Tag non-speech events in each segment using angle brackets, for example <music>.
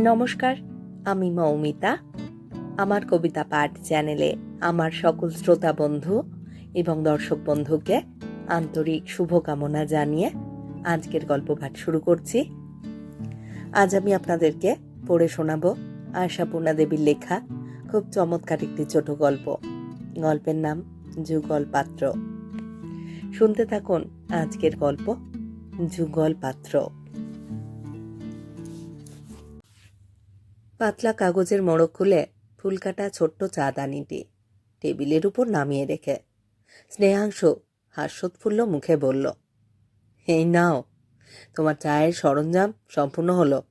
নমস্কার, আমি মৌমিতা। আমার কবিতা পাঠ চ্যানেলে আমার সকল শ্রোতা বন্ধু এবং দর্শক বন্ধুকে আন্তরিক শুভকামনা জানিয়ে আজকের গল্প পাঠ শুরু করছি। আজ আমি আপনাদেরকে পড়ে শোনাব আশাপূর্ণা দেবীর লেখা খুব চমৎকার একটি ছোট গল্প। গল্পের নাম যুগল পাত্র। শুনতে থাকুন আজকের গল্প যুগল পাত্র। পাতলা কাগজের মোড়ক খুলে ফুলকাটা ছোট্ট চাঁদানিটি টেবিলের উপর নামিয়ে রেখে স্নেহাংশু হাস্যোৎফুল্ল মুখে বলল, এই নাও, তোমার চায়ের সরঞ্জাম সম্পূর্ণ হলো।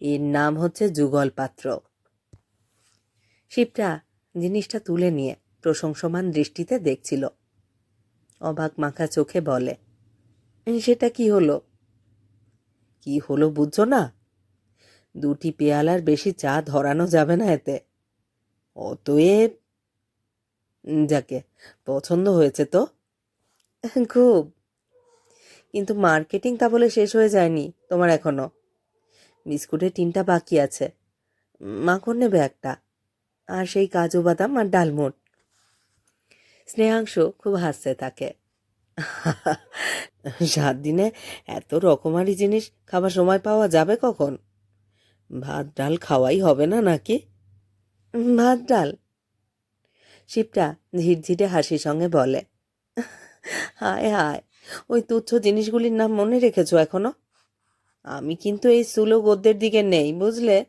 এর নাম হচ্ছে যুগল পাত্র। শিবটা জিনিসটা তুলে নিয়ে প্রশংসমান দৃষ্টিতে দেখছিল। অবাক মাখা চোখে বলে, সেটা কি হলো? কি হলো বুঝছ না? দুটি পেয়ালার বেশি চা ধরানো যাবে না এতে। অতএব যাকে পছন্দ হয়েছে তো? খুব। কিন্তু মার্কেটিং তা বলে শেষ হয়ে যায়নি তোমার এখনও। বিস্কুটের টিনটা বাকি আছে। মাখন নেবে একটা। আর সেই কাজু বাদাম আর ডালমুট স্নেহাংশ খুব হাসছে তাকে। সাত দিনে এত রকমারি জিনিস খাবার সময় পাওয়া যাবে কখন? ভাত, ডাল খাওয়াই হবে না নাকি? ভাত, ডাল। শিবটা ঝিরঝিরে হাসির সঙ্গে বলে, হায় হায়, ওই তুচ্ছ জিনিসগুলির নাম মনে রেখেছো এখনও? আমি কিন্তু এই সুলো গদ্যের দিকে নেই, বুঝলে?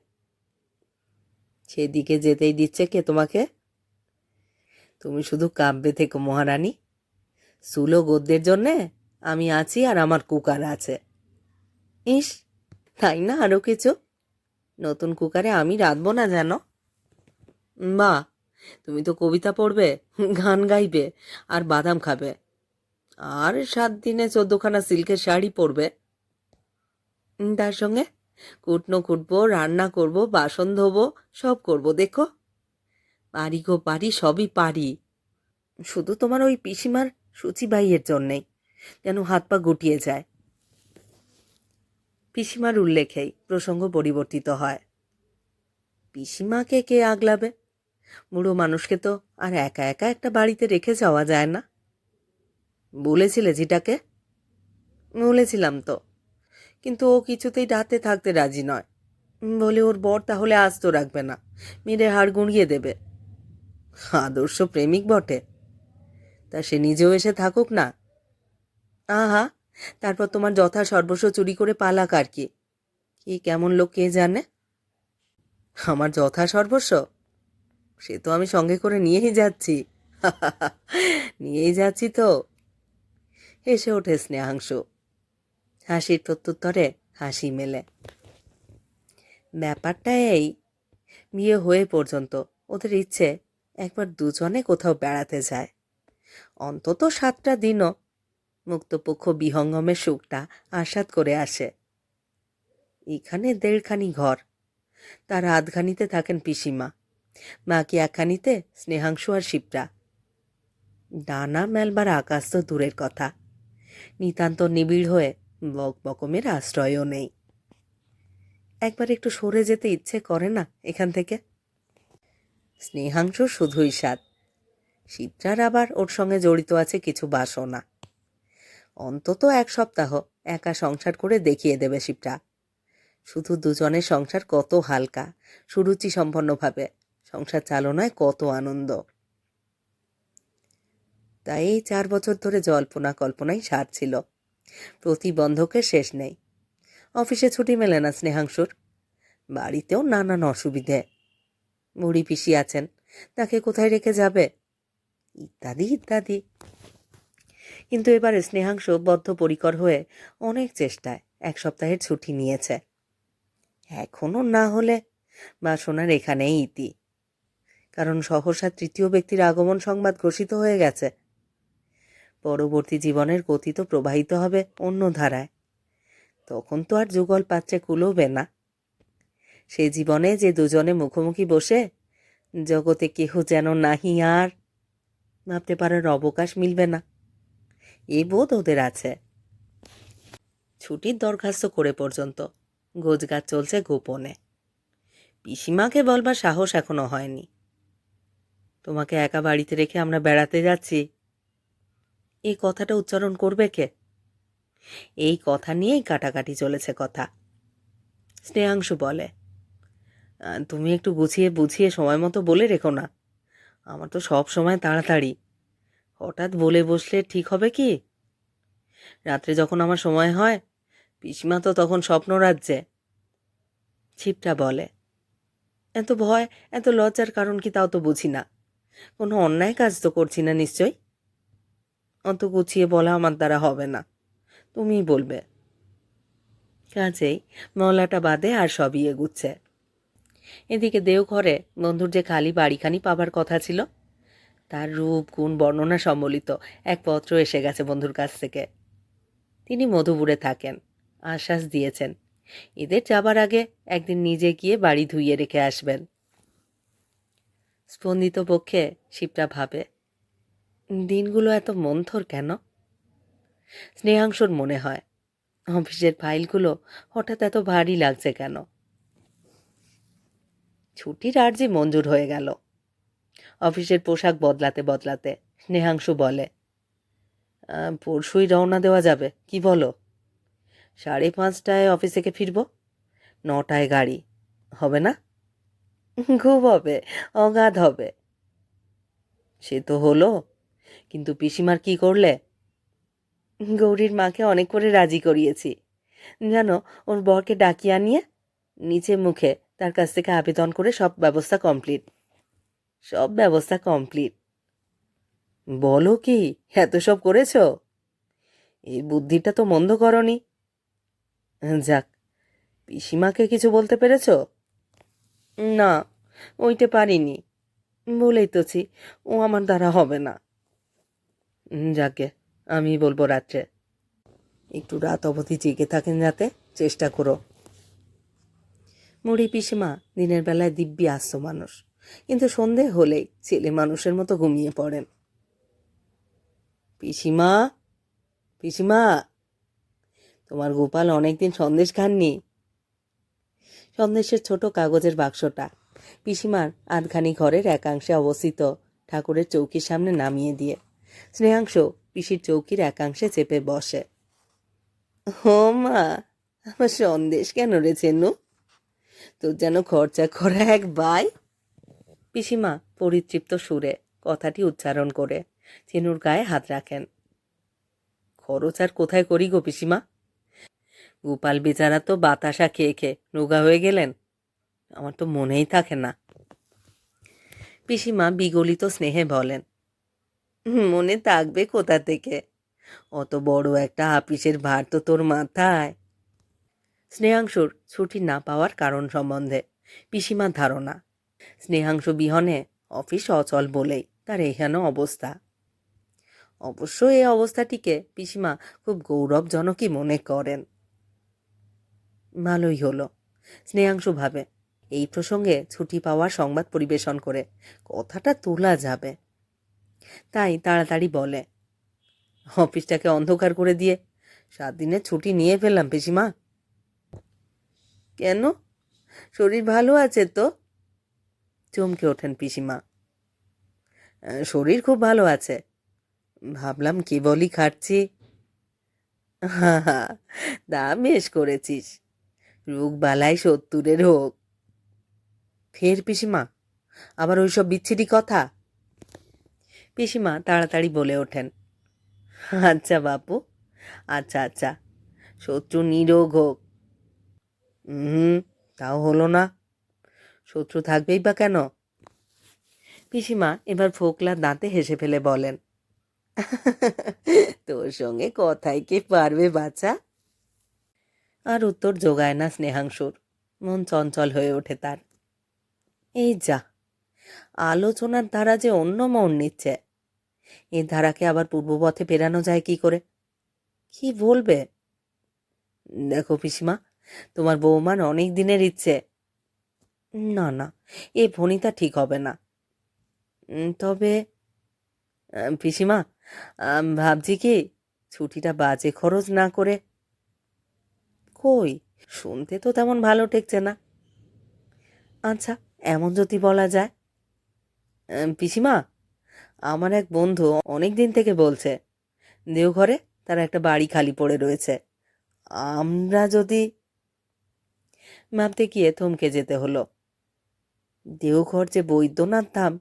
সেদিকে যেতেই দিচ্ছে কে তোমাকে? তুমি শুধু কাব্যে থেকো, মহারানী। সুলো গদ্যের জন্যে আমি আছি আর আমার কুকার আছে। ইস, তাই না আরও কিছু? নতুন কুকারে আমি রাঁধবো না যেন। মা, তুমি তো কবিতা পড়বে, গান গাইবে, আর বাদাম খাবে। আর সাত দিনে চোদ্দখানা সিল্কের শাড়ি পরবে। তার সঙ্গে কুটনো কুটবো, রান্না করব, বাসন ধোবো, সব করব, দেখো। পারি গো পারি, সবই পারি। শুধু তোমার ওই পিসিমার সূচিবাইয়ের জন্যেই, যেন হাত পা গুটিয়ে যায়। পিসিমার উল্লেখেই প্রসঙ্গ পরিবর্তিত হয়। পিসিমাকে কে আগলাবে? বুড়ো মানুষকে তো আর একা একা একটা বাড়িতে রেখে যাওয়া যায় না। বলেছিলে জিটাকে বলেছিলাম তো। কিন্তু ও কিছুতেই রাতে থাকতে রাজি নয়। বলে ওর বর তাহলে আস্ত রাখবে না, মেরে হাড় গুঁড়িয়ে দেবে। আদর্শ প্রেমিক বটে। তা সে নিজেও এসে থাকুক না। আহা তারপর তোমার যথা সর্বস্ব চুরি করে পালাক আর কি। কি কেমন লোক কে জানে? আমার যথা সর্বস্ব? সে তো আমি সঙ্গে করে নিয়েই যাচ্ছি। <laughs> নিয়েই যাচ্ছি তো। এসে ওঠে স্নেহাংশু। হাসির প্রত্যুত্তরে হাসি মেলে। ব্যাপারটা এই, বিয়ে হয়ে পর্যন্ত ওদের ইচ্ছে একবার দুজনে কোথাও বেড়াতে যায়। অন্তত সাতটা দিনও মুক্তপক্ষ বিহঙ্গমের সুখটা আসাদ করে আসে। এখানে দেড়খানি ঘর। তার আধখানিতে থাকেন পিসিমা। বাকি একখানিতে স্নেহাংশু আর শিবরা ডানা মেলবার আকাশ তো দূরের কথা। নিতান্ত নিবিড় হয়ে বক বকমের আশ্রয়ও নেই। একবার একটু সরে যেতে ইচ্ছে করে না এখান থেকে? স্নেহাংশ শুধুই স্বাদ শিবরার আবার ওর সঙ্গে জড়িত আছে কিছু বাসনা। অন্তত এক সপ্তাহ একা সংসার করে দেখিয়ে দেবে শিবটা। শুধু দুজনের সংসার কত হালকা, সুরুচি সম্পন্নভাবে, সংসার চালনায় কত আনন্দ। তাই এই চার বছর ধরে জল্পনা কল্পনাই সার ছিল। প্রতিবন্ধকের শেষ নেই। অফিসে ছুটি মেলে না স্নেহাংশুর। বাড়িতেও নানান অসুবিধে। বুড়ি পিসি আছেন, তাকে কোথায় রেখে যাবে? ইত্যাদি ইত্যাদি। কিন্তু এবার স্নেহাংশ বদ্ধপরিকর হয়ে অনেক চেষ্টায় এক সপ্তাহের ছুটি নিয়েছে। এখনও না হলে বা বাসনার এখানেই ইতি। কারণ সহসা তৃতীয় ব্যক্তির আগমন সংবাদ ঘোষিত হয়ে গেছে। পরবর্তী জীবনের গতি তো প্রবাহিত হবে অন্য ধারায়। তখন তো আর যুগল পাত্রে কুলোবে না। সে জীবনে যে দুজনে মুখোমুখি বসে, জগতে কেহ যেন নাহি আর ভাবতে পারার অবকাশ মিলবে না। এ বোধ ওদের আছে। ছুটির দরখাস্ত করে পর্যন্ত, গোজগাছ চলছে গোপনে। পিসিমাকে বলবার সাহস এখনও হয়নি। তোমাকে একা বাড়িতে রেখে আমরা বেড়াতে যাচ্ছি। এই কথাটা উচ্চারণ করবে কে? এই কথা নিয়েই কাটাকাটি চলেছে কথা। স্নেহাংশু বলে তুমি একটু গুছিয়ে বুঝিয়ে সময় মতো বলে রেখো না। আমার তো সব সময় তাড়াতাড়ি। হঠাৎ বলে বসলে ঠিক হবে কি? রাত্রে যখন আমার সময় হয়, পিসিমা তো তখন স্বপ্ন রাজ্যে ছিপটা বলে, এত ভয়, এত লজ্জার কারণ কি তাও তো বুঝি না। কোনো অন্যায় কাজ তো করছি না নিশ্চয় অত গুছিয়ে বলা আমার দ্বারা হবে না। তুমিই বলবে। কাজেই মলাটা বাদে আর সবই এগুচ্ছে। এদিকে দেওঘরে বন্ধুর যে খালি বাড়িখানি পাবার কথা ছিল তার রূপ, গুণ, বর্ণনা সম্বলিত এক পত্র এসে গেছে বন্ধুর কাছ থেকে। তিনি মধুপুরে থাকেন, আশ্বাস দিয়েছেন। এদের যাবার আগে একদিন নিজে গিয়ে বাড়ি ধুইয়ে রেখে আসবেন। স্পন্দিত পক্ষে শিবটা ভাবে, দিনগুলো এত মন্থর কেন? স্নেহাংশর মনে হয়, অফিসের ফাইলগুলো হঠাৎ এত ভারী লাগছে কেন? ছুটির আর্জি মঞ্জুর হয়ে গেল। অফিসের পোশাক বদলাতে বদলাতে স্নেহাংশু বলে পরশুই রওনা দেওয়া যাবে, কি বলো? সাড়ে পাঁচটায় অফিস থেকে ফিরবো? নটায় গাড়ি, হবে না? খুব হবে, অগাধ হবে। সে তো হলো, কিন্তু পিসিমার কি করলে? গৌরীর মাকে অনেক করে রাজি করিয়েছি। জানো, ওর বরকে ডাকিয়ে আনিয়ে, নিচে মুখে তার কাছ থেকে আবেদন করে সব ব্যবস্থা কমপ্লিট। সব ব্যবস্থা কমপ্লিট বলো কি, এত সব করেছ? এই বুদ্ধিটা তো মন্দ করনি। যাক, পিসিমাকে কিছু বলতে পেরেছ? না, ওইটা পারিনি। বলেই তোছি ও আমার দ্বারা হবে না। যাকে, আমি বলব রাত্রে। একটু রাত অবধি জেগে থাকেন যাতে, চেষ্টা করো। মুড়ি পিসিমা, দিনের বেলায় দিব্যি আসত মানুষ। কিন্তু সন্ধে হলেই ছেলে মানুষের মতো ঘুমিয়ে পড়েন। পিসিমা পিসিমা, তোমার গোপাল অনেকদিন সন্দেশ খাননি? সন্দেশের ছোট কাগজের বাক্সটা পিসিমার আধখানি ঘরের একাংশে অবস্থিত ঠাকুরের চৌকির সামনে নামিয়ে দিয়ে স্নেহাংশ পিসির চৌকির একাংশে চেপে বসে। ও মা, আমার সন্দেশ কেন রে চেনু তোর যেন খরচা করা এক বাই। পিসিমা পরিতৃপ্ত সুরে কথাটি উচ্চারণ করে। চেনুর গায়ে হাত রাখেন। খরচ আর কোথায় করি গো পিসিমা? গোপাল বেচারা তো বাতাসা খেয়ে খেয়ে রোগা হয়ে গেলেন। আমার তো মনেই থাকে না। পিসিমা বিগলিত স্নেহে বলেন মনে থাকবে কোথা থেকে? অত বড় একটা আপিসের ভার তো তোর মাথায়? স্নেহাংশুর ছুটি না পাওয়ার কারণ সম্বন্ধে পিসিমার ধারণা স্নেহাংশু বিহনে অফিস অচল বলেই তার এহেন অবস্থা। অবশ্য এই অবস্থাটিকে পিসিমা খুব গৌরবজনকই মনে করেন। ভালোই হলো, স্নেহাংশু ভাবে। এই প্রসঙ্গে ছুটি পাওয়ার সংবাদ পরিবেশন করে কথাটা তোলা যাবে। তাই তাড়াতাড়ি বলে, অফিসটাকে অন্ধকার করে দিয়ে সাত দিনের ছুটি নিয়ে ফেললাম পিসিমা। কেন? শরীর ভালো আছে তো? চমকে ওঠেন পিসিমা। শরীর খুব ভালো আছে। ভাবলাম কেবলই খাচ্ছি হা হা বেশ করেছিস। রোগ বালাই সত্তরের হোক। ফের পিসিমা, আবার ওইসব বিচ্ছিরি কথা? পিসিমা তাড়াতাড়ি বলে ওঠেন। আচ্ছা বাপু আচ্ছা আচ্ছা শত্রু নিরোগ হোক। হুম, তাও হলো না। শত্রু থাকবেই বা কেন? পিসিমা এবার ফোকলা দাঁতে হেসে ফেলে বলেন, তোর সঙ্গে কথাই কে পারবে বাচ্চা আর উত্তর যোগায় না স্নেহাংশুর, মন চঞ্চল হয়ে ওঠে তার। এই যা, আলোচনার ধারা যে অন্য মন নিচ্ছে এই ধারাকে আবার পূর্বপথে ফেরানো যায় কি করে? কি বলবে? দেখো পিসিমা, তোমার বৌমার অনেক দিনের ইচ্ছে না না, এ ভনিতা ঠিক হবে না। তবে পিসিমা ভাবছি কি, ছুটিটা বাজে খরচ না করে। কই, শুনতে তো তেমন ভালো ঠেকছে না। আচ্ছা এমন যদি বলা যায়। পিসিমা, আমার এক বন্ধু অনেক দিন থেকে বলছে দেওঘরে তার একটা বাড়ি খালি পড়ে রয়েছে। আমরা যদি, ভাবতে গিয়ে থমকে যেতে হলো। দেওঘর যে বৈদ্যনাথ ধাম,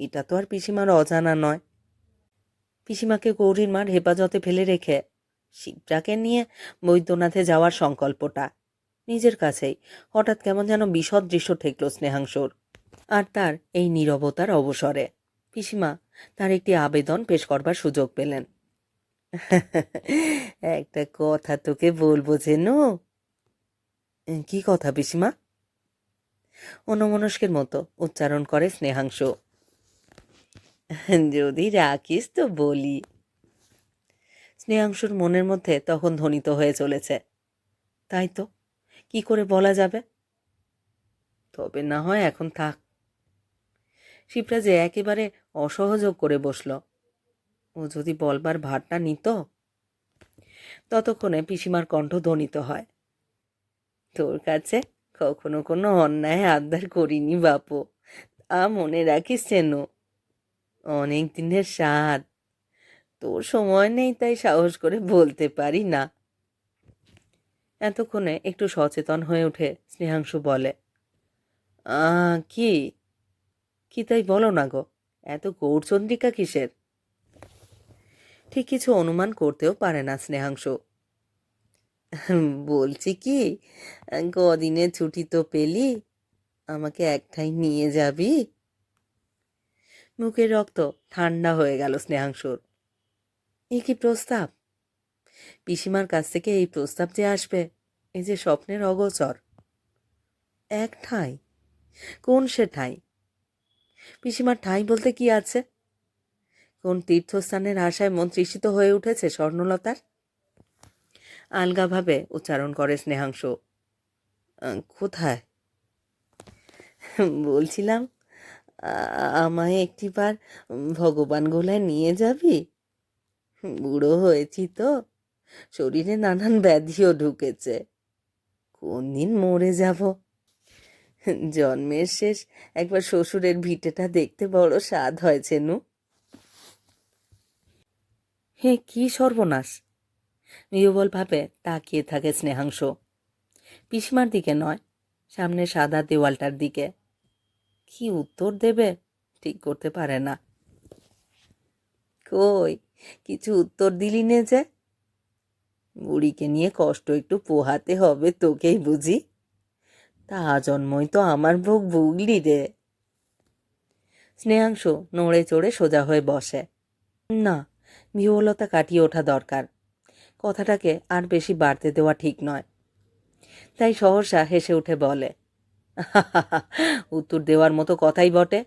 এটা তো আর পিসিমার অজানা নয়। পিসিমাকে গৌরীর মার হেফাজতে ফেলে রেখে শিবটাকে নিয়ে বৈদ্যনাথে যাওয়ার সংকল্পটা নিজের কাছেই। হঠাৎ কেমন যেন বিশদ দৃশ্য ঠেকল স্নেহাংশর। আর তার এই নীরবতার অবসরে। পিসিমা তার একটি আবেদন পেশ করবার সুযোগ পেলেন। <laughs> একটা কথা তোকে বলব যেন। কি কথা পিসিমা? অন্যমনস্কের মতো উচ্চারণ করে স্নেহাংশ। যদি রাখিস তো বলি। স্নেহাংশুর মনের মধ্যে তখন ধ্বনিত হয়ে চলেছে। তাই তো, কি করে বলা যাবে? তবে না হয় এখন থাক। শিবরা যে একেবারে অসহযোগ করে বসল। ও যদি বলবার ভারটা নিত? ততক্ষণে পিসিমার কণ্ঠ ধ্বনিত হয়। তোর কাছে কখনো কোনো অন্যায় আবদার করিনি বাপু। তা মনে রাখিস যেন, অনেক দিনের স্বাদ। তোর সময় নেই তাই সাহস করে বলতে পারি না। এতক্ষণে একটু সচেতন হয়ে উঠে স্নেহাংশু বলে, আ, কি? কি তাই বলো না গো, এত গৌরচন্দ্রিকা কিসের? ঠিক কিছু অনুমান করতেও পারে না স্নেহাংশু। বলছি কি কদিনের ছুটি তো পেলি, আমাকে একটাই নিয়ে যাবি? মুখের রক্ত ঠান্ডা হয়ে গেল স্নেহাংশুর। এ কি প্রস্তাব? পিসিমার কাছ থেকে এই প্রস্তাব যে আসবে এই যে স্বপ্নের অগোচর। এক ঠাঁই কোন সে ঠাঁই? পিসিমার ঠাঁই বলতে কি আছে? কোন তীর্থস্থানের আশায় মন তৃষিত হয়ে উঠেছে স্বর্ণলতার? আলগাভাবে উচ্চারণ করে স্নেহাংশ। কোথায়? বলছিলাম আমায় একটিবার ভগবান গোলায় নিয়ে যাবি? বুড়ো হয়েছি তো, শরীরে নানান ব্যাধিও ঢুকেছে। কোন দিন মরে যাব? জন্মের শেষ একবার শ্বশুরের ভিটেটা দেখতে বড় স্বাদ হয়েছে নু হে, কি সর্বনাশ! নিরবল ভাবে তাকিয়ে থাকে স্নেহাংশ। পিসিমার দিকে নয়, সামনে সাদা দেওয়ালটার দিকে। কি উত্তর দেবে? ঠিক করতে পারে না। কই, কিছু উত্তর দিলি নে যে? বুড়িকে নিয়ে কষ্ট একটু পোহাতে হবে তোকেই বুঝি। তা জন্মই তো আমার ভোগ ভুগলি রে। স্নেহাংশ নড়ে চড়ে সোজা হয়ে বসে। না, বিহলতা কাটিয়ে ওঠা দরকার। কথাটাকে আর বেশি বাড়তে দেওয়া ঠিক নয়। তাই সহসা হেসে উঠে বলে উত্তর দেওয়ার মতো কথাই বটে।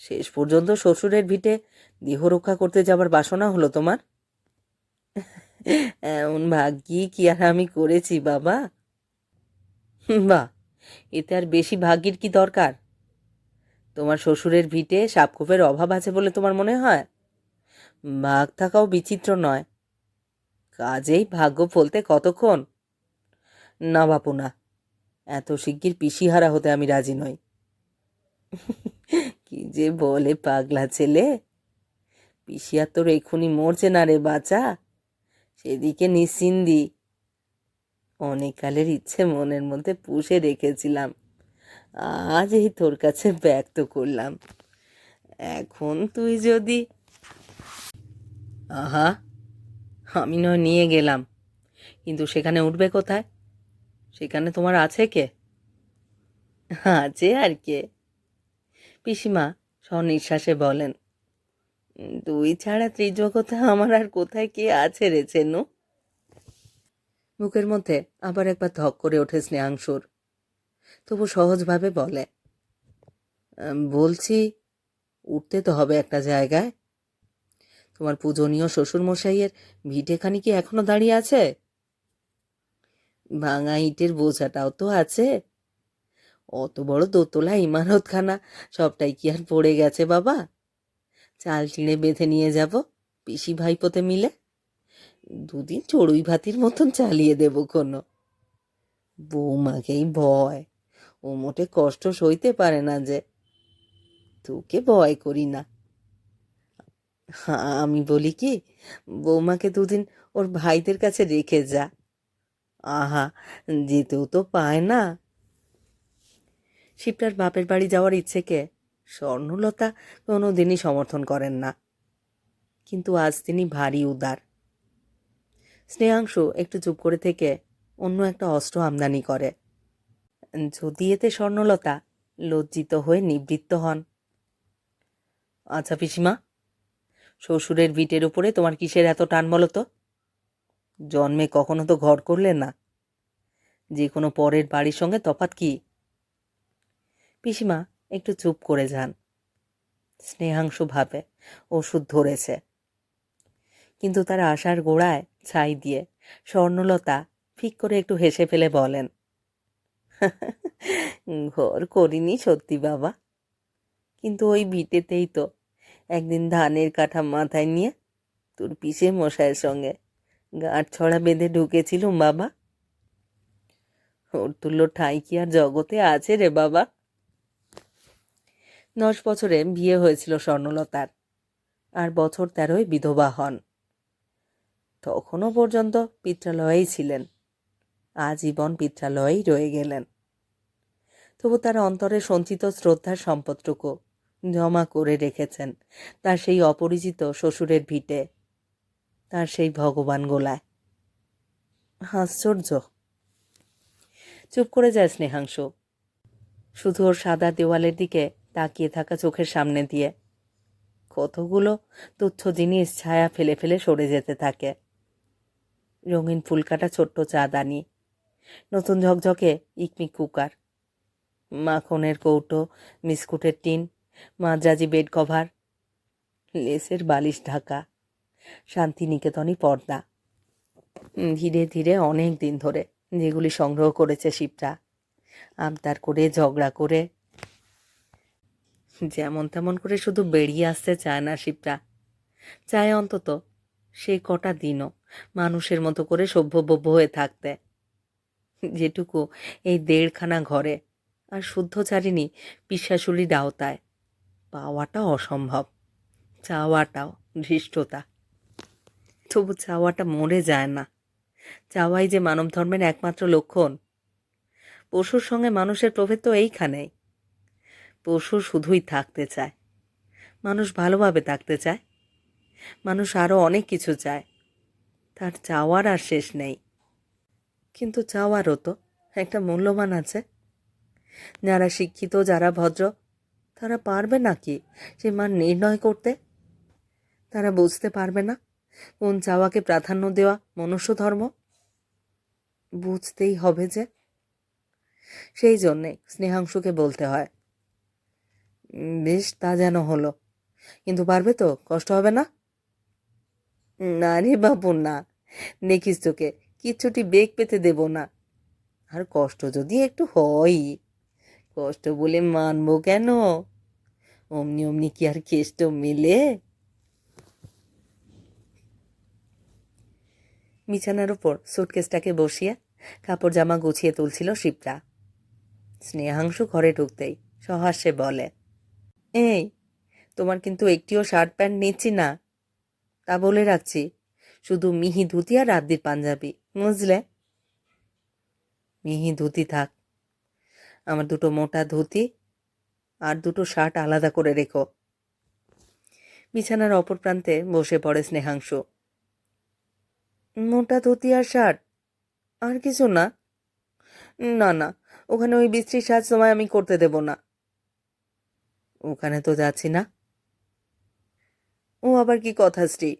শেষ পর্যন্ত শ্বশুরের ভিটে দেহ রক্ষা করতে যাবার বাসনা হলো তোমার? এমন ভাগ্যি কি আর আমি করেছি, বাবা? বাহ, এতে আর বেশি ভাগ্যের কি দরকার? তোমার শ্বশুরের ভিটে সাপখোপের অভাব আছে বলে তোমার মনে হয়? ভাগ থাকাও বিচিত্র নয়। কাজেই ভাগ্য ফলতে কতক্ষণ? না বাপু, না। এত শিগগির পিসিহারা হতে আমি রাজি নই। <laughs> কি যে বলে পাগলা ছেলে। পিসিয়া তোর এক্ষুনি মরছে না রে বাচ্চা সেদিকে নিশ্চিন্দি অনেককালের ইচ্ছে মনের মধ্যে পুষে রেখেছিলাম। আজ এই তোর কাছে ব্যক্ত করলাম। এখন তুই যদি আহা আমি নয় নিয়ে গেলাম। কিন্তু সেখানে উঠবে কোথায়? সেখানে তোমার আছে কে? আছে আর কে? পিসিমা স্বনিঃশ্বাসে বলেন তুই ছাড়া ত্রিজগতে আমার আর কোথায় কে আছে রে চেনু বুকের মধ্যে আবার একবার ধক করে ওঠে স্নেহাংশুর। তবু সহজভাবে বলে, বলছি, উঠতে তো হবে একটা জায়গায়। তোমার পূজনীয় শ্বশুরমশাইয়ের ভিটেখানি কি এখনও দাঁড়িয়ে আছে? ভাঙা ইটের বোঝাটাও তো আছে। অত বড় দোতলা, ইমারতখানা, সবটাই কি আর পড়ে গেছে বাবা? চাল চিড়ে বেঁধে নিয়ে যাব পিসি ভাইপোতে মিলে? দুদিন চড়ুই ভাতির মতন চালিয়ে দেব কোনো। বৌমাকেই ভয়, ও মোটে কষ্ট সইতে পারে না যে। তোকে ভয় করি না। আমি বলি কি, বৌমাকে দুদিন ওর ভাইদের কাছে রেখে যা। আহা, যেতেও তো পায় না। শিবটার বাপের বাড়ি যাওয়ার ইচ্ছেকে স্বর্ণলতা কোনো দিনই সমর্থন করেন না। কিন্তু আজ তিনি ভারী উদার। স্নেহাংশু একটু চুপ করে থেকে অন্য একটা অস্ত্র আমদানি করে। যদি এতে স্বর্ণলতা লজ্জিত হয়ে নিবৃত্ত হন। আচ্ছা পিসিমা শ্বশুরের বিটের উপরে তোমার কিসের এত টান বলো তো? জন্মে কখনো তো ঘর করলে না। যে কোনো পরের বাড়ির সঙ্গে তফাৎ কি? পিসিমা, একটু চুপ করে যান। স্নেহাংশু ভাবে, ওষুধ ধরেছে। কিন্তু তার আশার গোড়ায় ছাই দিয়ে স্বর্ণলতা ফিক করে একটু হেসে ফেলে বলেন, ঘর করিনি সত্যি বাবা। কিন্তু ওই ভিটেতেই তো একদিন ধানের কাঠা মাথায় নিয়ে তোর পিসে মশাইয়ের সঙ্গে গাঁট ছড়া বেঁধে ঢুকেছিলুম বাবা। ওর তুল্য ঠাঁই কি আর জগতে আছে রে বাবা। দশ বছরে বিয়ে হয়েছিল স্বর্ণলতার আর বছর তেরোই বিধবা হন। তখনও পর্যন্ত পিত্রালয়েই ছিলেন। আজীবন পিত্রালয়েই রয়ে গেলেন। তবু তার অন্তরে সঞ্চিত শ্রদ্ধার সম্পদটুকু জমা করে রেখেছেন তার সেই অপরিচিত শ্বশুরের ভিটে, তার সেই ভগবান গোলায়। আশ্চর্য। চুপ করে যায় স্নেহাংশু। শুধু ওর সাদা দেওয়ালের দিকে তাকিয়ে থাকা চোখের সামনে দিয়ে। কতগুলো তুচ্ছ জিনিস ছায়া ফেলে ফেলে সরে যেতে থাকে। রঙিন ফুলকাটা ছোট্ট চাঁদানি, নতুন ঝকঝকে ইকমিক কুকার, মাখনের কৌটো, বিস্কুটের টিন মাদ্রাজি বেড কভার, লেসের বালিশ ঢাকা, শান্তিনিকেতনই পর্দা। ধীরে ধীরে অনেক দিন ধরে যেগুলি সংগ্রহ করেছে শিবটা আবদার করে, ঝগড়া করে, যেমন তেমন করে শুধু বেরিয়ে আসতে চায় না শিবটা চায় অন্তত সেই কটা দিনও মানুষের মতো করে সভ্যভব্য হয়ে থাকতে। যেটুকু এই দেড়খানা ঘরে আর শুদ্ধচারিণী পিসাশুলির আওতায় পাওয়াটা অসম্ভব। চাওয়াটাও ধৃষ্টতা। তবু চাওয়াটা মরে যায় না। চাওয়াই যে মানব ধর্মের একমাত্র লক্ষণ। পশুর সঙ্গে মানুষের প্রভেদ তো এইখানেই। পশু শুধুই থাকতে চায়। মানুষ ভালোভাবে থাকতে চায়। মানুষ আরও অনেক কিছু চায়। তার চাওয়ার আর শেষ নেই। কিন্তু চাওয়ারও তো একটা মূল্যমান আছে। যারা শিক্ষিত, যারা ভদ্র তারা পারবে নাকি সে মান নির্ণয় করতে? তারা বুঝতে পারবে না। কোন চাওয়াকে প্রাধান্য দেওয়া মনুষ্য ধর্ম বুঝতেই হবে যে। সেই জন্যে স্নেহাংশুকে বলতে হয়, বেশ, তা যেন হলো। কিন্তু পারবে তো? কষ্ট হবে না? না রে বাবু না। দেখিস তোকে কিচ্ছুটি বেগ পেতে দেব না। আর কষ্ট যদি একটু হয় কষ্ট বলে মানবো কেন? অমনি অমনি কি আর কেষ্ট মেলে? বিছানার উপর সুটকেসটাকে বসিয়ে কাপড় জামা গুছিয়ে তুলছিল শিবরা। স্নেহাংশু ঘরে ঢুকতেই সহাস্যে বলে, এই, তোমার কিন্তু একটিও শার্ট প্যান্ট নিচ্ছি না। তা বলে রাখছি, শুধু মিহি ধুতি আর রাদ্দির পাঞ্জাবি, বুঝলে? মিহি ধুতি থাক আমার দুটো মোটা ধুতি আর দুটো শার্ট আলাদা করে রেখো। বিছানার অপর প্রান্তে বসে পড়ে স্নেহাংশু। মোটা ধুতি আর শার্ট? আর কিছু না। না না, ওখানে ওই বিশ্রী সাজ সময় আমি করতে দেব না। ওখানে তো যাচ্ছি না। ও আবার কি কথা স্ত্রী?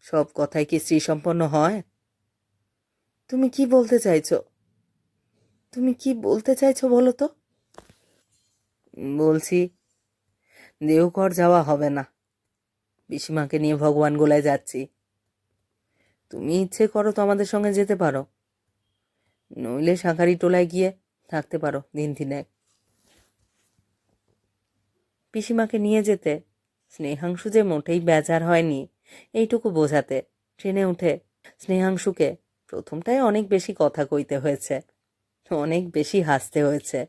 সব কথাই কি স্ত্রী সম্পন্ন হয়? তুমি কি বলতে চাইছো? তুমি কি বলতে চাইছো বলো তো? বলছি, দেওঘর যাওয়া হবে না। পিসিমাকে নিয়ে ভগবান গোলায় যাচ্ছি। তুমি ইচ্ছে করো তো আমাদের সঙ্গে যেতে পারো। নইলে শাঁখারি টোলায় গিয়ে থাকতে পারো দিন দিনে। পিসিমাকে নিয়ে যেতে, স্নেহাংশু যে মোটেই বেজার হয়নি, এইটুকু বোঝাতে। ট্রেনে উঠে স্নেহাংশুকে প্রথমটায় অনেক বেশি কথা কইতে হয়েছে। অনেক বেশি হাসতে হয়েছে।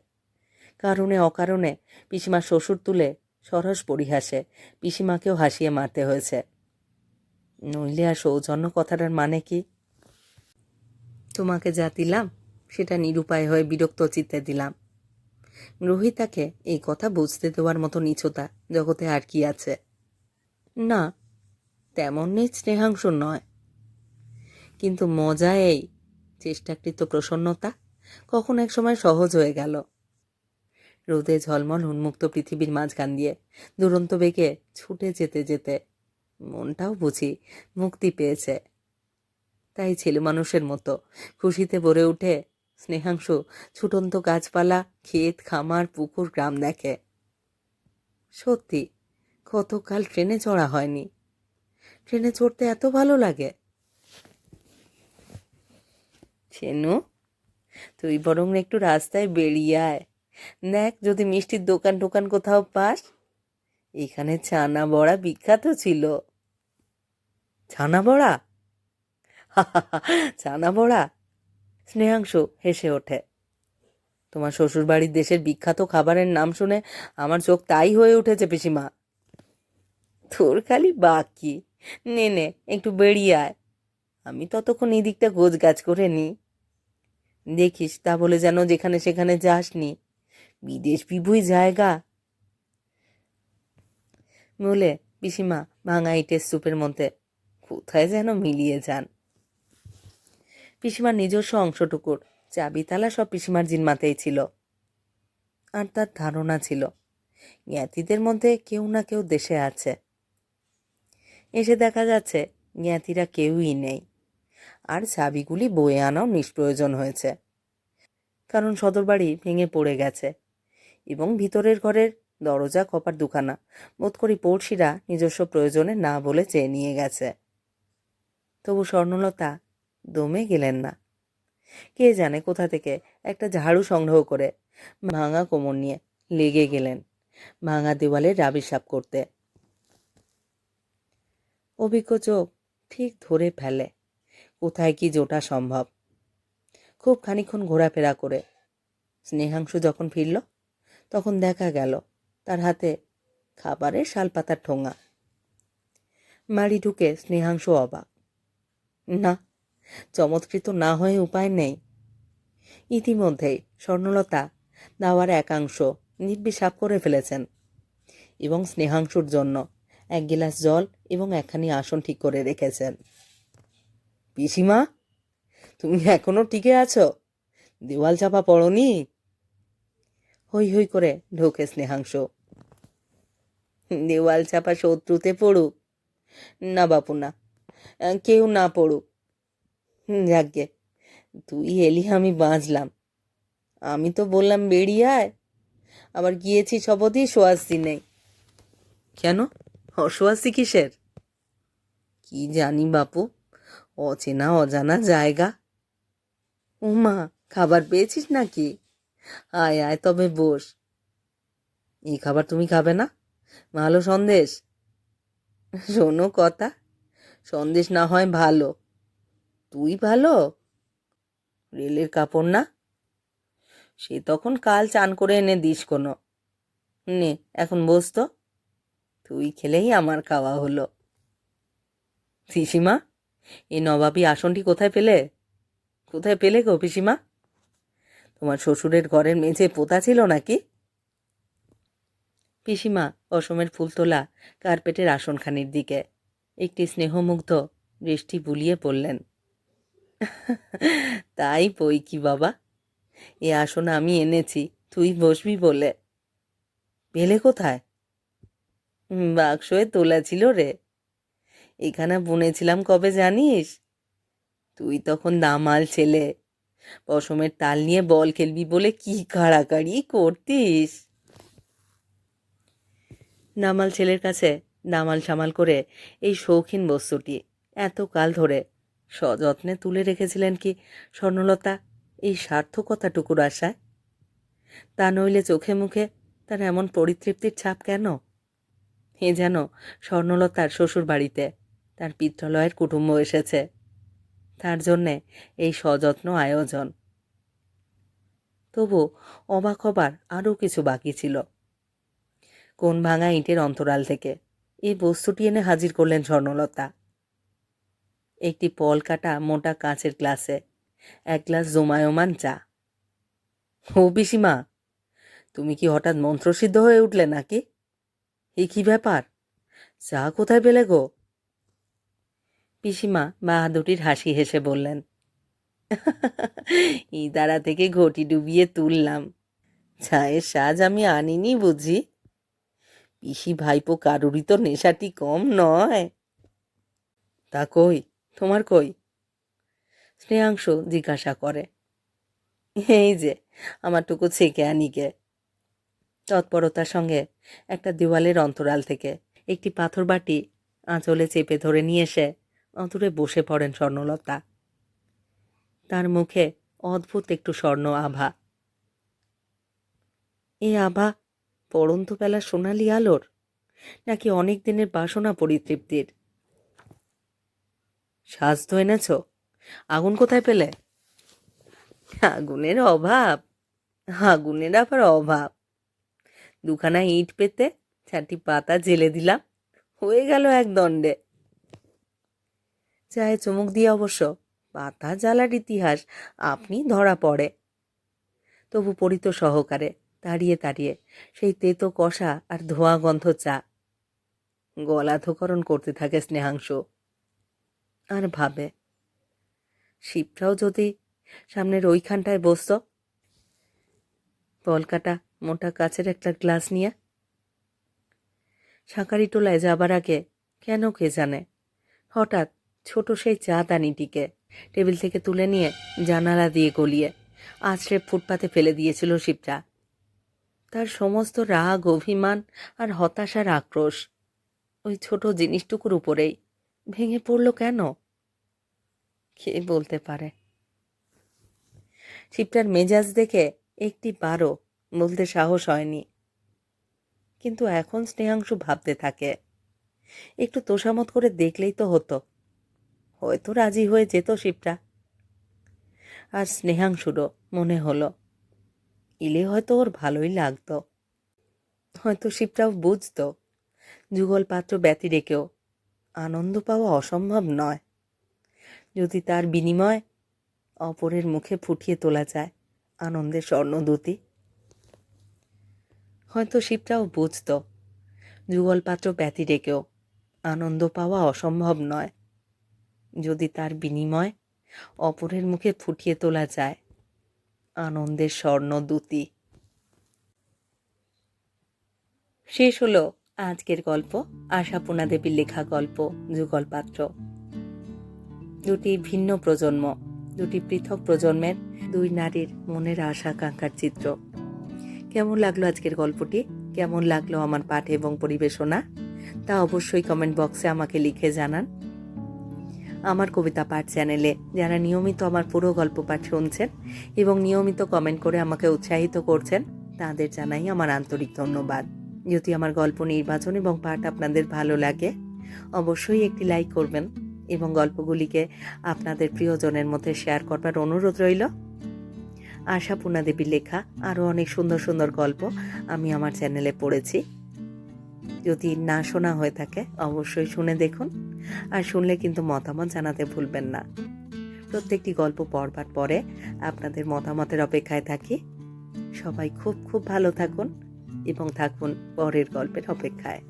কারণে অকারণে পিসিমার শ্বশুর তুলে সরস পরিহাসে পিসিমাকেও হাসিয়ে মারতে হয়েছে। নইলে আর সৌজন্য কথাটার মানে কি? তোমাকে যা দিলাম, সেটা নিরুপায় হয়ে বিরক্ত চিত্তে দিলাম। রোহিতাকে এই কথা বুঝতে দেওয়ার মতো নিচতা জগতে আর কি আছে? না, তেমন নিজ স্নেহাংশ নয়। কিন্তু মজা এই, চেষ্টাকৃত প্রসন্নতা। কখন এক সময় সহজ হয়ে গেল। রোদে ঝলমল উন্মুক্ত পৃথিবীর মাঝখান দিয়ে, দুরন্ত বেগে ছুটে যেতে যেতে মনটাও বুঝি মুক্তি পেয়েছে। তাই ছেলে মানুষের মতো, খুশিতে ভরে উঠে স্নেহাংশু ছুটন্ত গাছপালা, ক্ষেত, খামার, পুকুর, গ্রাম দেখে। সত্যি, কতকাল ট্রেনে চড়া হয়নি। ট্রেনে চড়তে এত ভালো লাগে। চেনু তুই বরং একটু রাস্তায় বেরিয়ে আয়। দেখ যদি মিষ্টির দোকান টোকান কোথাও পাস। এখানে ছানা বড়া বিখ্যাত ছিল। ছানা বড়া <laughs> ছানা বড়া স্নেহাংশ হেসে ওঠে। তোমার শ্বশুরবাড়ির দেশের বিখ্যাত খাবারের নাম শুনে আমার চোখ তাই হয়ে উঠেছে পিসিমা। তোর খালি বাকি। নে নে, একটু বেরিয়ে আয়। আমি ততক্ষণ এই দিকটা গোছ গাছ করে নিই। দেখিস, তা বলে যেন যেখানে সেখানে যাসনি। বিদেশ বিভুই জায়গা। বলে, পিসিমা, ভাঙা ইটের স্যুপের মধ্যে, কোথায় যেন মিলিয়ে যান? পিসিমার নিজস্ব অংশটুকুর চাবি তালা সব পিসিমার জিনমাতেই ছিল। আর তার ধারণা ছিল, জ্ঞাতিদের মধ্যে কেউ না কেউ দেশে আছে। এসে দেখা যাচ্ছে, জ্ঞাতিরা কেউই নেই। আর চাবিগুলি বয়ে আনাও নিষ্প্রয়োজন হয়েছে। কারণ সদর বাড়ি ভেঙে পড়ে গেছে এবং ভিতরের ঘরের দরজা কপার দুখানা বোধ করি পড়শিরা নিজস্ব প্রয়োজনে না বলে চেয়ে নিয়ে গেছে। তবু স্বর্ণলতা দমে গেলেন না। কে জানে কোথা থেকে একটা ঝাড়ু সংগ্রহ করে ভাঙা কোমর নিয়ে লেগে গেলেন ভাঙা দেওয়ালে রাবি সাপ করতে। অভিজ্ঞ চোখ ঠিক ধরে ফেলে। কোথায় কি জোটা সম্ভব? খুব খানিক্ষণ ঘোরাফেরা করে। স্নেহাংশু যখন ফিরল, তখন দেখা গেল তার হাতে খাবারের শালপাতার ঠোঙা। বাড়ি ঢুকে স্নেহাংশু অবাক। না, চমৎকৃত না হয়ে উপায় নেই। ইতিমধ্যেই স্বর্ণলতা দাওয়ার একাংশ নির্বিসাপ করে ফেলেছেন এবং স্নেহাংশুর জন্য এক গিলাস জল এবং একখানি আসন ঠিক করে রেখেছেন। পিসিমা, তুমি এখনও টিকে আছো? দেওয়াল চাপা পড়নি? হই হই করে ঢোকে স্নেহাংশ। দেওয়াল চাপা শত্রুতে পড়ুক। না বাপু, না। কেউ না পড়ুক। যাকে তুই এলি আমি বাঁচলাম। আমি তো বললাম বেরিয়ে আয়। আবার গিয়েছি শপথই, সোয়াস্তি নেই। কেন? অসোয়াস্তি কিসের? কি জানি বাপু। অচেনা, অজানা জায়গা। উমা, খাবার পেয়েছিস নাকি? আয় আয়, তবে বস। এই খাবার তুমি খাবে না? ভালো সন্দেশ? শোনো কথা, সন্দেশ না হয় ভালো। তুই ভালো? রেলের কাপড় না? সে তখন কাল চান করে এনে দিস কোনো। নে, এখন বস তো। তুই খেলেই আমার খাওয়া হলো। পিসিমা এই নবাবী আসনটি কোথায় পেলে? কোথায় পেলে গো পিসিমা? তোমার শ্বশুরের ঘরের মেঝে পোতা ছিল নাকি? পিসিমা, অসমের ফুল তোলা কার্পেটের আসনখানির দিকে। একটি স্নেহমুগ্ধ দৃষ্টি বুলিয়ে পড়লেন তাই বই কি বাবা? এ আসন আমি এনেছি, তুই বসবি বলে। পেলে কোথায়? বাক্সয়ে তোলা ছিল রে। এখানে বুনেছিলাম, কবে জানিস? তুই তখন দামাল ছেলে। পশমের তাল নিয়ে বল খেলবি বলে কি কাড়াকাড়ি করতিস? দামাল ছেলের কাছে দামাল সামাল করে এই শৌখিন বস্তুটি এত কাল ধরে সযত্নে তুলে রেখেছিলেন কি স্বর্ণলতা এই সার্থকতাটুকুর আশায়? তা নইলে চোখে মুখে তার এমন পরিতৃপ্তির ছাপ কেন? এ যেন স্বর্ণলতার শ্বশুর বাড়িতে তার পিত্রালয়ের কুটুম্ব এসেছে। তার জন্যে এই সযত্ন আয়োজন। তবু অবাক হবার আরও কিছু বাকি ছিল। কোন ভাঙা ইটের অন্তরাল থেকে এই বস্তুটি এনে হাজির করলেন স্বর্ণলতা। একটি পল কাটা মোটা কাঁচের গ্লাসে এক গ্লাস জমায়মান চা। ও পিসিমা, তুমি কি হঠাৎ মন্ত্রসিদ্ধ হয়ে উঠলে নাকি? এ কি ব্যাপার? চা কোথায় পেলে গো? পিসিমা বাহাদুটির হাসি হেসে বললেন, ইদারা থেকে ঘটি ডুবিয়ে তুললাম। চায়ের সাজ আমি আনিনি বুঝি? পিসি ভাইপো কারুরই তো নেশাটি কম নয়। তা কই, তোমার কই? শ্রেয়াংশ জিজ্ঞাসা করে, এই যে আমার টুকু ছেকে আনিকে তৎপরতার সঙ্গে একটা দেওয়ালের অন্তরাল থেকে একটি পাথর বাটি আঁচলে চেপে ধরে নিয়ে এসে অন্তরে বসে পড়েন স্বর্ণলতা। তার মুখে অদ্ভুত একটু স্বর্ণ আভা। এই আভা পড়ন্ত বেলা সোনালি আলোর, নাকি অনেক দিনের বাসনা পরিতৃপ্তির? সাজ তো এনেছ আগুন কোথায় পেলে? আগুনের অভাব, আগুনের আবার অভাব। দুখানা ইট পেতে চারটি পাতা জেলে দিলাম, হয়ে গেল এক দণ্ডে। চায়ে চুমুক দিয়ে অবশ্য পাতা জ্বালার ইতিহাস আপনি ধরা পড়ে। তবু পরিত সহকারে তাড়িয়ে তাড়িয়ে সেই তেতো কষা আর ধোয়া গন্ধ চা। গলাধকরণ করতে থাকে স্নেহাংশ। আর ভাবে, শিবটাও যদি সামনের ওইখানটায় বসত? পলকাটা মোটা কাছের একটা গ্লাস নিয়ে। সাঁকারি টোলায় যাবার আগে কেন কে জানে? হঠাৎ ছোট সেই চা দানিটিকে টেবিল থেকে তুলে নিয়ে জানালা দিয়ে গলিয়ে আছড়ে ফুটপাতে ফেলে দিয়েছিল শিবটা। তার সমস্ত রাগ, অভিমান আর হতাশার আক্রোশ ওই ছোট জিনিসটুকুর উপরেই ভেঙে পড়ল কেন? কে বলতে পারে? শিবটার মেজাজ দেখে একটি বারো বলতে সাহস হয়নি। কিন্তু এখন স্নেহাংশু ভাবতে থাকে। একটু তোষামত করে দেখলেই তো হতো হয়তো রাজি হয়ে যেত শিবটা। আর স্নেহাংশুরও মনে হলো, ইলে হয়তো ওর ভালোই লাগতো। হয়তো শিবটাও বুঝতো যুগল পাত্র ব্যতি রেখেও আনন্দ পাওয়া অসম্ভব নয়। যদি তার বিনিময় অপরের মুখে ফুটিয়ে তোলা যায় আনন্দের স্বর্ণদূতি। হয়তো শিবটাও বুঝত যুগল পাত্র ব্যতি রেখেও আনন্দ পাওয়া অসম্ভব নয়। যদি তার বিনিময় অপরের মুখে ফুটিয়ে তোলা যায়। আনন্দের স্বর্ণ স্বর্ণদূতি। শেষ হলো আজকের গল্প, আশাপূর্ণা দেবীর লেখা গল্প যুগল পাত্র দুটি ভিন্ন প্রজন্ম, দুটি পৃথক প্রজন্মের দুই নারীর মনের আশা আকাঙ্ক্ষার চিত্র। কেমন লাগল আজকের গল্পটি? কেমন লাগল আমার পাঠ এবং পরিবেশনা? তা অবশ্যই কমেন্ট বক্সে আমাকে লিখে জানান। আমার কবিতা পাঠ চ্যানেলে, যারা নিয়মিত আমার পুরো গল্প পাঠ শুনছেন এবং নিয়মিত কমেন্ট করে আমাকে উৎসাহিত করছেন, তাদের জানাই আমার আন্তরিক ধন্যবাদ। যদি আমার গল্প নির্বাচন এবং পাঠ আপনাদের ভালো লাগে, অবশ্যই একটি লাইক করবেন এবং গল্পগুলিকে আপনাদের প্রিয়জনের মধ্যে শেয়ার করবার অনুরোধ রইল। আশাপূর্ণা দেবীর লেখা, আরও অনেক সুন্দর সুন্দর গল্প আমি আমার চ্যানেলে পড়েছি। যদি না শোনা হয়ে থাকে, অবশ্যই শুনে দেখুন। আর শুনলে কিন্তু মতামত জানাতে ভুলবেন না। প্রত্যেকটি গল্প পড়বার পরে আপনাদের মতামতের অপেক্ষায় থাকি। সবাই খুব খুব ভালো থাকুন এবং থাকুন পরের গল্পের অপেক্ষায়।